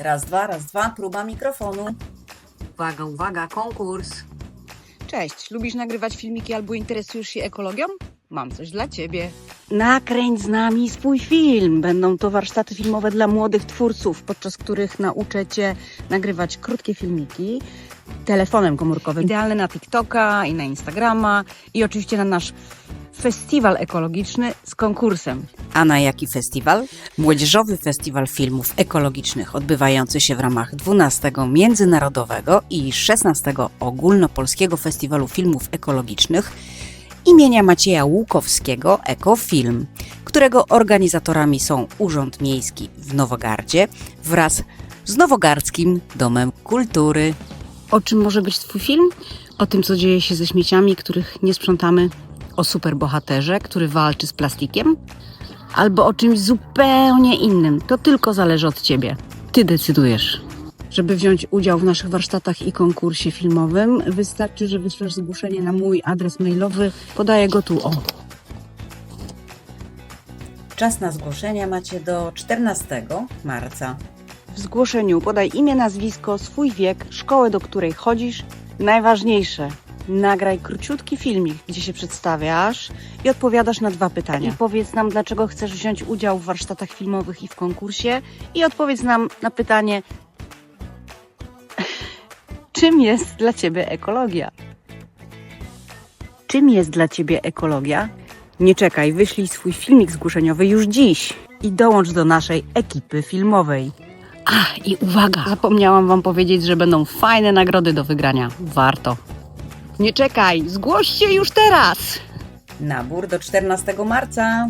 Raz, dwa, raz, dwa, próba mikrofonu. Uwaga, uwaga, konkurs. Cześć, lubisz nagrywać filmiki albo interesujesz się ekologią? Mam coś dla Ciebie. Nakręć z nami swój film. Będą to warsztaty filmowe dla młodych twórców, podczas których nauczę Cię nagrywać krótkie filmiki telefonem komórkowym. Idealne na TikToka i na Instagrama i oczywiście na nasz festiwal ekologiczny z konkursem. A na jaki festiwal? Młodzieżowy Festiwal Filmów Ekologicznych odbywający się w ramach 12 Międzynarodowego i 16 Ogólnopolskiego Festiwalu Filmów Ekologicznych imienia Macieja Łukowskiego Ekofilm, którego organizatorami są Urząd Miejski w Nowogardzie wraz z Nowogardzkim Domem Kultury. O czym może być Twój film? O tym, co dzieje się ze śmieciami, których nie sprzątamy? O superbohaterze, który walczy z plastikiem? Albo o czymś zupełnie innym? To tylko zależy od Ciebie. Ty decydujesz. Żeby wziąć udział w naszych warsztatach i konkursie filmowym, wystarczy, że wyślesz zgłoszenie na mój adres mailowy. Podaję go tu, o. Czas na zgłoszenia macie do 14 marca. W zgłoszeniu podaj imię, nazwisko, swój wiek, szkołę, do której chodzisz. Najważniejsze, nagraj króciutki filmik, gdzie się przedstawiasz i odpowiadasz na dwa pytania. I powiedz nam, dlaczego chcesz wziąć udział w warsztatach filmowych i w konkursie. I odpowiedz nam na pytanie, czym jest dla Ciebie ekologia? Czym jest dla Ciebie ekologia? Nie czekaj, wyślij swój filmik zgłoszeniowy już dziś i dołącz do naszej ekipy filmowej. A, i uwaga! Zapomniałam Wam powiedzieć, że będą fajne nagrody do wygrania. Warto. Nie czekaj, zgłoś się już teraz! Nabór do 14 marca.